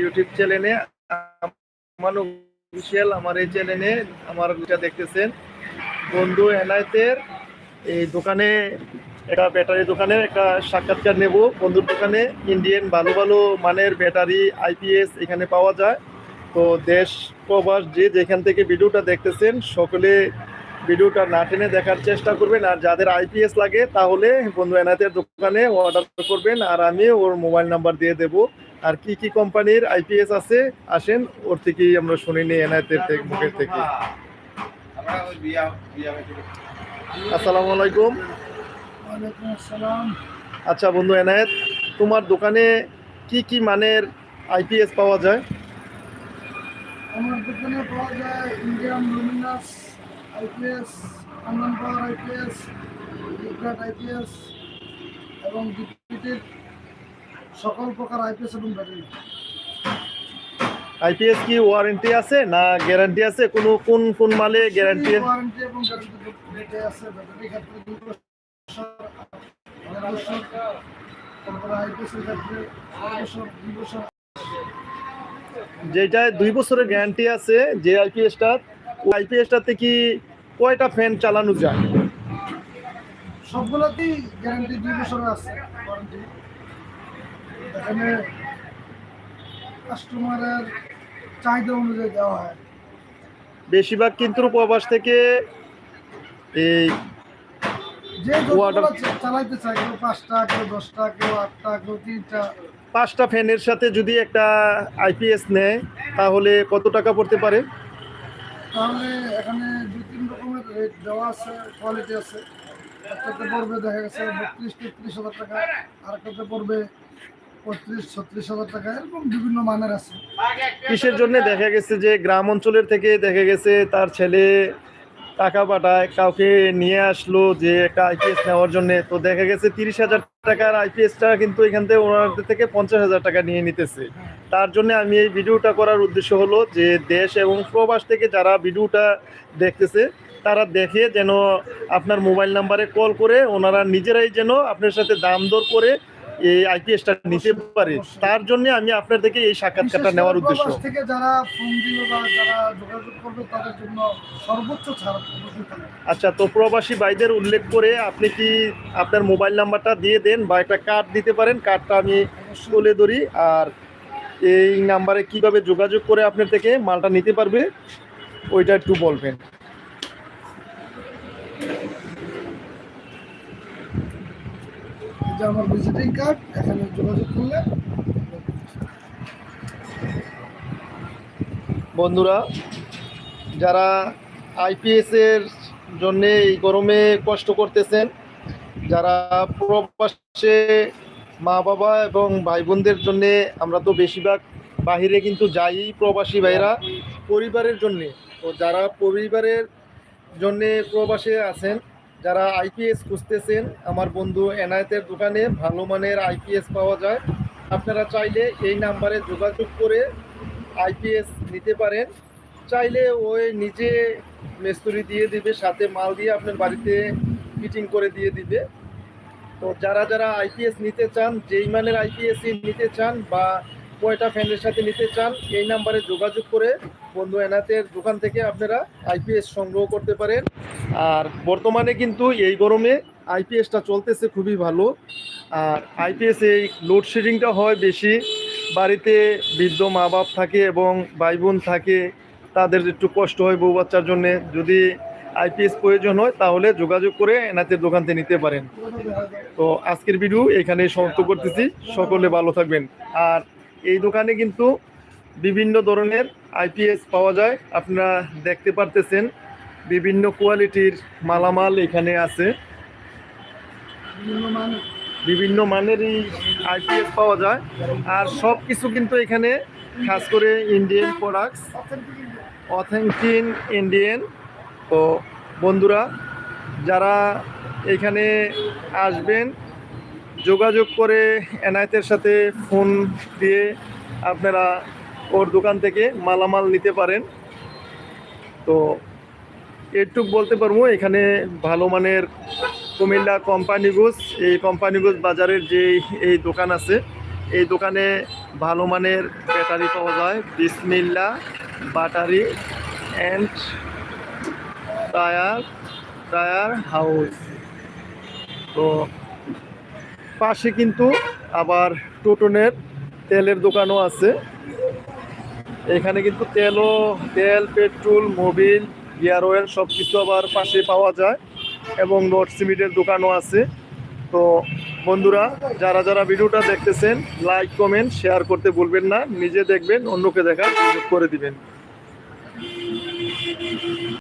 YouTube চ্যানেলে আমার official আমার এই চ্যানেলে আমার যেটা দেখতেছেন। বন্ধু এনায়েতের এই দোকানে, একটা ব্যাটারি দোকানে একটা সাক্ষাৎকার নেব। বন্ধুর দোকানে ইন্ডিয়ান ভালো ভালো মানের ব্যাটারি আইপিএস এখানে পাওয়া যায়। তো দেশ প্রবাস যে যেখান থেকে ভিডিওটা দেখতেছেন, সকলে ভিডিওটা না টেনে দেখার চেষ্টা করবেন। আর যাদের আইপিএস লাগে, তাহলে বন্ধু এনায়েতের দোকানে অর্ডার করবেন। আর আমি ওর মোবাইল নাম্বার দিয়ে দেব। আর কি কি কোম্পানির আইপিএস আছে আসেন ওর থেকেই আমরা শুনে নিই এনায়েতের থেকে মুখের থেকে। আসসালামু আলাইকুম। ওয়ালাইকুম আসসালাম। আচ্ছা বন্ধু এনায়েত তোমার দোকানে কি কি মানের আইপিএস পাওয়া যায়? আমার দোকানে পাওয়া যায় Indian Luminous IPS Anand power IPS IPS এবং ডিপিটির সকল প্রকার আইপিএস এবং ব্যাটারি আইপিএস কি ওয়ারেন্টি আছে না গ্যারান্টি আছে? কোনো কোন কোন মালে গ্যারান্টি ওয়ারেন্টি এবং গ্যারান্টি আছে? ব্যাটারি ক্ষেত্রে দুই বছর আড়াই বছর তারপরে আইপিএস এর ক্ষেত্রে দুই বছর যেটায় দুই বছরের গ্যারান্টি আছে যে আইপিএসটা আইপিএসটাতে কি কয়টা ফ্যান চালানো যায়? সবগুলোতেই গ্যারান্টি দুই বছরের আছে ওয়ারেন্টি এখানে কাস্টমারের চাহিদা অনুযায়ী দেওয়া হয়। বেশিরভাগ কিন্তু প্রবাস থেকে এই যে চালাইতে চায় কেউ পাঁচটা কেউ দশটা কেউ আটটা কেউ তিনটা। পাঁচটা ফ্যানের সাথে যদি একটা আইপিএস নেয় তাহলে কত টাকা পড়তে পারে? তাহলে এখানে দুই তিন রকমের রেট দেওয়া আছে কোয়ালিটি আছে। একটাতে পড়বে দেখা গেছে বত্রিশ তেত্রিশ হাজার টাকা আর একটাতে পড়বে কিসের জন্য? দেখা গেছে যে গ্রাম অঞ্চলের থেকে দেখা গেছে তার ছেলে টাকা পাঠায়, কাউকে নিয়ে আসলো যে একটা আইপিএস নেওয়ার জন্য। তো দেখা গেছে তিরিশ হাজার টাকার আইপিএসটা কিন্তু এখান থেকে ওনাদের থেকে পঞ্চাশ হাজার টাকা নিয়ে নিতেছে। তার জন্য আমি এই ভিডিওটা করার উদ্দেশ্য হলো যে দেশ এবং প্রবাস থেকে যারা ভিডিওটা দেখতেছে, তারা দেখে যেন আপনার মোবাইল নাম্বারে কল করে ওনারা নিজেরাই যেন আপনার সাথে দাম দর করে এই আইপিএসটা নিতে পারে তার জন্য আমি আপনার থেকে এই সাক্ষাৎকারটা নেওয়ার উদ্দেশ্য। থেকে যারা ফোন দিবে বা যারা যোগাযোগ করবে তাদের জন্য সর্বোচ্চ ছাড় আচ্ছা তো প্রবাসী ভাইদের উল্লেখ করে আপনি কি আপনার মোবাইল নাম্বারটা দিয়ে দেন বা একটা কার্ড দিতে পারেন? কার্ডটা আমি তুলে ধরি। আর এই নাম্বারে কীভাবে যোগাযোগ করে আপনার থেকে মালটা নিতে পারবে ওইটা একটু বলবেন। আমার ভিজিটিং কার্ড এখানে যোগাযোগ করলে। বন্ধুরা, যারা আইপিএস এর জন্য এই গরমে কষ্ট করতেছেন, যারা প্রবাসে মা বাবা এবং ভাই বোনদের জন্য আমরা তো বেশিরভাগ বাহিরে কিন্তু যাই প্রবাসী ভাইরা পরিবারের জন্য। তো যারা পরিবারের জন্য প্রবাসে আছেন যারা আইপিএস খুঁজতেছেন, আমার বন্ধু এনায়েতের দোকানে ভালো মানের আইপিএস পাওয়া যায়। আপনারা চাইলে এই নাম্বারে যোগাযোগ করে আইপিএস নিতে পারেন। চাইলে ওই নিজে মিস্ত্রি দিয়ে দিবে, সাথে মাল দিয়ে আপনার বাড়িতে ফিটিং করে দিয়ে দিবে। তো যারা যারা আইপিএস নিতে চান, যেই মানের আইপিএস নিতে চান বা কয়টা ফ্যানের সাথে নিতে চান, এই নাম্বারে যোগাযোগ করে বন্ধু এনাতের দোকান থেকে আপনারা আইপিএস সংগ্রহ করতে পারেন। আর বর্তমানে কিন্তু এই গরমে আইপিএসটা চলতেছে খুবই ভালো। আর আইপিএস এই লোডশেডিংটা হয় বেশি। বাড়িতে বৃদ্ধ মা বাপ থাকে এবং ভাই বোন থাকে, তাদের একটু কষ্ট হয় বউ বাচ্চার জন্যে। যদি আইপিএস প্রয়োজন হয়, তাহলে যোগাযোগ করে এনাতের দোকান থেকে নিতে পারেন। তো আজকের ভিডিও এখানে সমাপ্ত করতেছি। সকলে ভালো থাকবেন। আর এই দোকানে কিন্তু বিভিন্ন ধরনের আইপিএস পাওয়া যায়। আপনারা দেখতে পারতেছেন বিভিন্ন কোয়ালিটির মালামাল এখানে আছে। বিভিন্ন মানের বিভিন্ন মানেরই আইপিএস পাওয়া যায়। আর সব কিছু কিন্তু এখানে খাস করে ইন্ডিয়ান প্রোডাক্টস অথেন্টিন ইন্ডিয়ান ও বন্ধুরা, যারা এখানে আসবেন যোগাযোগ করে এনায়েতের সাথে ফোন দিয়ে আপনারা ওর দোকান থেকে মালামাল নিতে পারেন। তো এটুক বলতে পারব, এখানে ভালো মানের কুমিল্লা কোম্পানিগঞ্জ এই কোম্পানিগঞ্জ বাজারের যে এই দোকান আছে, এই দোকানে ভালো মানের ব্যাটারি পাওয়া যায়। Bismillah battery and tyre tyre house. তো পাশে কিন্তু আবার টোটনের তেলের দোকানও আছে। এখানে কিন্তু তেলও, তেল, পেট্রোল, মোবিল, গিয়ার অয়েল সব কিছু আবার পাশে পাওয়া যায় এবং নোট সিমিটের দোকানও আছে। তো বন্ধুরা, যারা যারা ভিডিওটা দেখতেছেন, লাইক, কমেন্ট, শেয়ার করতে ভুলবেন না। নিজে দেখবেন, অন্যকে দেখার সুযোগ করে দিবেন।